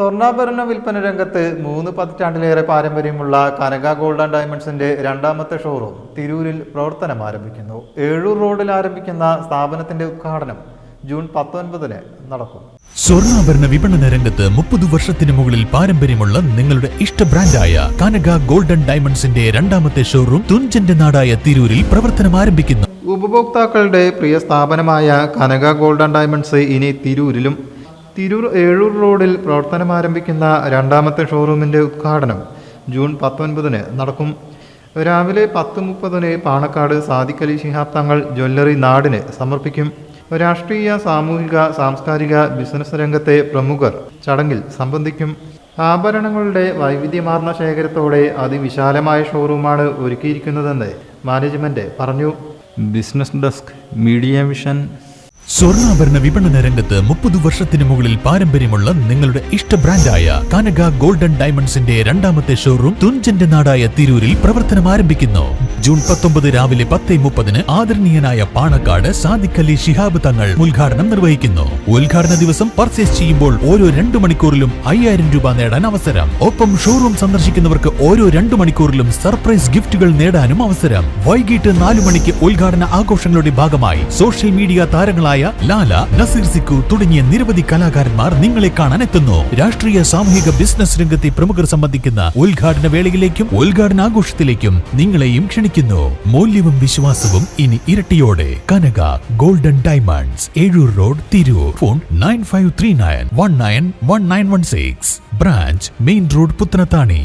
സ്വർണാഭരണ വിൽപ്പന രംഗത്ത് മൂന്ന് പതിറ്റാണ്ടിലേറെ പാരമ്പര്യമുള്ള കനക ഗോൾഡ് ആൻഡ് ഡയമണ്ട്സിന്റെ രണ്ടാമത്തെ ഷോറൂം തിരൂരിൽ പ്രവർത്തനം ആരംഭിക്കുന്നു. ഏഴൂർ റോഡിൽ ആരംഭിക്കുന്ന സ്ഥാപനത്തിന്റെ ഉദ്ഘാടനം ജൂൺ പത്തൊൻപതിന് നടക്കും. സ്വർണാഭരണ വിപണന രംഗത്ത് മുപ്പത് വർഷത്തിന് മുകളിൽ പാരമ്പര്യമുള്ള നിങ്ങളുടെ ഇഷ്ട ബ്രാൻഡായ കനക ഗോൾഡൻ ഡയമണ്ട്സിന്റെ രണ്ടാമത്തെ ഷോറൂം തുഞ്ചന്റെ നാടായ തിരൂരിൽ പ്രവർത്തനം ആരംഭിക്കുന്നു. ഉപഭോക്താക്കളുടെ പ്രിയ സ്ഥാപനമായ കനക ഗോൾഡൻ ഡയമണ്ട്സ് ഇനി തിരൂരിലും തിരൂർ ഏഴൂർ റോഡിൽ പ്രവർത്തനം ആരംഭിക്കുന്ന രണ്ടാമത്തെ ഷോറൂമിന്റെ ഉദ്ഘാടനം ജൂൺ പത്തൊൻപതിന് നടക്കും. രാവിലെ പത്ത് മുപ്പതിന് പാണക്കാട് സാദിഖലി ശിഹാബ് തങ്ങൾ ജ്വല്ലറി നാടിന് സമർപ്പിക്കും. രാഷ്ട്രീയ സാമൂഹിക സാംസ്കാരിക ബിസിനസ് രംഗത്തെ പ്രമുഖർ ചടങ്ങിൽ സംബന്ധിക്കും. ആഭരണങ്ങളുടെ വൈവിധ്യമാർന്ന ശേഖരത്തോടെ അതിവിശാലമായ ഷോറൂമാണ് ഒരുക്കിയിരിക്കുന്നതെന്ന് മാനേജ്മെന്റ് പറഞ്ഞു. ബിസിനസ് ഡെസ്ക് മീഡിയ വിഷൻ സ്വർണാഭരണ വിപണന രംഗത്ത് മുപ്പത് വർഷത്തിന് മുകളിൽ പാരമ്പര്യമുള്ള നിങ്ങളുടെ ഇഷ്ട ബ്രാൻഡായ കനക ഗോൾഡൻ ഡയമണ്ട്സിന്റെ രണ്ടാമത്തെ ഷോറൂം തുഞ്ചന്റെ നാടായ തിരൂരിൽ പ്രവർത്തനം ആരംഭിക്കുന്നു ജൂൺ പത്തൊമ്പത് രാവിലെ പത്തേ മുപ്പതിന് ആദരണീയനായ പാണക്കാട് സാദിഖ് അലി ശിഹാബ് തങ്ങൾ ഉദ്ഘാടനം നിർവഹിക്കുന്നു. ഉദ്ഘാടന ദിവസം പർച്ചേസ് ചെയ്യുമ്പോൾ ഓരോ രണ്ടു മണിക്കൂറിലും അയ്യായിരം രൂപ നേടാൻ അവസരം. ഒപ്പം ഷോറൂം സന്ദർശിക്കുന്നവർക്ക് ഓരോ രണ്ടു മണിക്കൂറിലും സർപ്രൈസ് ഗിഫ്റ്റുകൾ നേടാനും അവസരം. വൈകിട്ട് നാലു മണിക്ക് ഉദ്ഘാടന ആഘോഷങ്ങളുടെ ഭാഗമായി സോഷ്യൽ മീഡിയ താരങ്ങളായ ലാല നസീർ സിക്കു തുടങ്ങിയ നിരവധി കലാകാരന്മാർ നിങ്ങളെ കാണാൻ എത്തുന്നു രാഷ്ട്രീയ സാമൂഹിക ബിസിനസ് രംഗത്തെ പ്രമുഖർ സംബന്ധിക്കുന്ന ഉദ്ഘാടന വേളയിലേക്കും ഉദ്ഘാടന ആഘോഷത്തിലേക്കും നിങ്ങളെയും ക്ഷണിക്കുന്നു മൂല്യവും വിശ്വാസവും ഇനി ഇരട്ടിയോടെ. Kanaka golden diamonds Ezhur road Tirur. Phone nine five three nine one nine one nine one six. Branch main road Puthanathani.